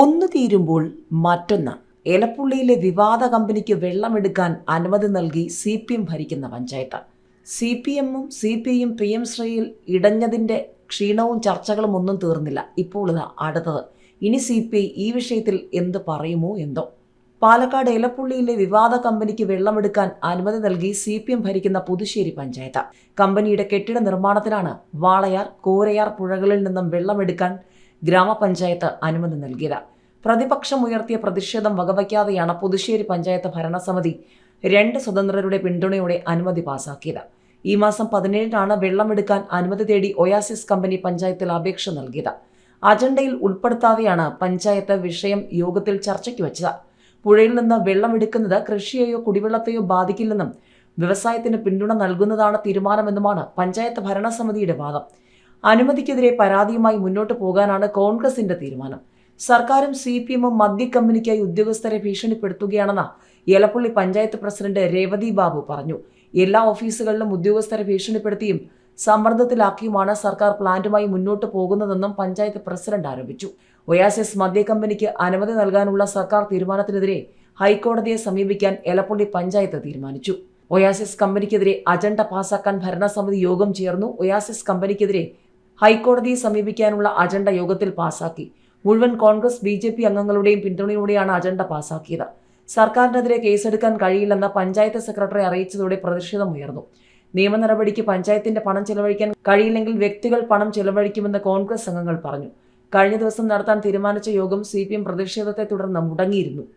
ഒന്ന് തീരുമ്പോൾ മറ്റൊന്ന്. എലപ്പുള്ളിയിലെ വിവാദ കമ്പനിക്ക് വെള്ളമെടുക്കാൻ അനുമതി നൽകി സി പി എം ഭരിക്കുന്ന പഞ്ചായത്ത്. സി പി എമ്മും സി പി ഐയും പി എം ശ്രീയിൽ ഇടഞ്ഞതിന്റെ ക്ഷീണവും ചർച്ചകളും ഒന്നും തീർന്നില്ല. ഇപ്പോൾ ഇതാ അടുത്തത്. ഇനി സി പി ഐ ഈ വിഷയത്തിൽ എന്ത് പറയുമോ എന്തോ. പാലക്കാട് എലപ്പുള്ളിയിലെ വിവാദ കമ്പനിക്ക് വെള്ളമെടുക്കാൻ അനുമതി നൽകി സി പി എം ഭരിക്കുന്ന പുതുശ്ശേരി പഞ്ചായത്ത്. കമ്പനിയുടെ കെട്ടിട നിർമ്മാണത്തിനാണ് വാളയാർ കോരയാർ പുഴകളിൽ നിന്നും വെള്ളമെടുക്കാൻ ഗ്രാമപഞ്ചായത്ത് അനുമതി നൽകിയത്. പ്രതിപക്ഷം ഉയർത്തിയ പ്രതിഷേധം വകവയ്ക്കാതെയാണ് പുതുശ്ശേരി പഞ്ചായത്ത് ഭരണസമിതി രണ്ട് സ്വതന്ത്രരുടെ പിന്തുണയോടെ അനുമതി പാസാക്കിയത്. ഈ മാസം പതിനേഴിനാണ് വെള്ളമെടുക്കാൻ അനുമതി തേടി ഒയാസിസ് കമ്പനി പഞ്ചായത്തിൽ അപേക്ഷ നൽകിയത്. അജണ്ടയിൽ ഉൾപ്പെടുത്താതെയാണ് പഞ്ചായത്ത് വിഷയം യോഗത്തിൽ ചർച്ചയ്ക്ക് വെച്ചത്. പുഴയിൽ നിന്ന് വെള്ളമെടുക്കുന്നത് കൃഷിയെയോ കുടിവെള്ളത്തെയോ ബാധിക്കില്ലെന്നും വ്യവസായത്തിന് പിന്തുണ നൽകുന്നതാണ് തീരുമാനമെന്നുമാണ് പഞ്ചായത്ത് ഭരണസമിതിയുടെ വാദം. അനുമതിക്കെതിരെ പരാതിയുമായി മുന്നോട്ട് പോകാനാണ് കോൺഗ്രസിന്റെ തീരുമാനം. സർക്കാരും സി പി എമ്മും മദ്യക്കമ്പനിക്കായി ഉദ്യോഗസ്ഥരെ ഭീഷണിപ്പെടുത്തുകയാണെന്ന് എലപ്പള്ളി പഞ്ചായത്ത് പ്രസിഡന്റ് രേവതി ബാബു പറഞ്ഞു. എല്ലാ ഓഫീസുകളിലും ഉദ്യോഗസ്ഥരെ ഭീഷണിപ്പെടുത്തിയും സമ്മർദ്ദത്തിലാക്കിയുമാണ് സർക്കാർ പ്ലാന്റുമായി മുന്നോട്ട് പോകുന്നതെന്നും പഞ്ചായത്ത് പ്രസിഡന്റ് ആരോപിച്ചു. ഒയാസിസ് മദ്യക്കമ്പനിക്ക് അനുമതി നൽകാനുള്ള സർക്കാർ തീരുമാനത്തിനെതിരെ ഹൈക്കോടതിയെ സമീപിക്കാൻ എലപ്പള്ളി പഞ്ചായത്ത് തീരുമാനിച്ചു. ഒയാസിസ് കമ്പനിക്കെതിരെ അജണ്ട പാസാക്കാൻ ഭരണസമിതി യോഗം ചേർന്നു. ഒയാസിസ് കമ്പനിക്കെതിരെ ഹൈക്കോടതിയെ സമീപിക്കാനുള്ള അജണ്ട യോഗത്തിൽ പാസാക്കി. മുഴുവൻ കോൺഗ്രസ് ബി ജെ പി അംഗങ്ങളുടെയും പിന്തുണയോടെയാണ് അജണ്ട പാസാക്കിയത്. സർക്കാരിനെതിരെ കേസെടുക്കാൻ കഴിയില്ലെന്ന് പഞ്ചായത്ത് സെക്രട്ടറി അറിയിച്ചതോടെ പ്രതിഷേധം ഉയർന്നു. നിയമ നടപടിക്ക് പഞ്ചായത്തിന്റെ പണം ചെലവഴിക്കാൻ കഴിയില്ലെങ്കിൽ വ്യക്തികൾ പണം ചെലവഴിക്കുമെന്ന് കോൺഗ്രസ് അംഗങ്ങൾ പറഞ്ഞു. കഴിഞ്ഞ ദിവസം നടത്താൻ തീരുമാനിച്ച യോഗം സി പ്രതിഷേധത്തെ തുടർന്ന് മുടങ്ങിയിരുന്നു.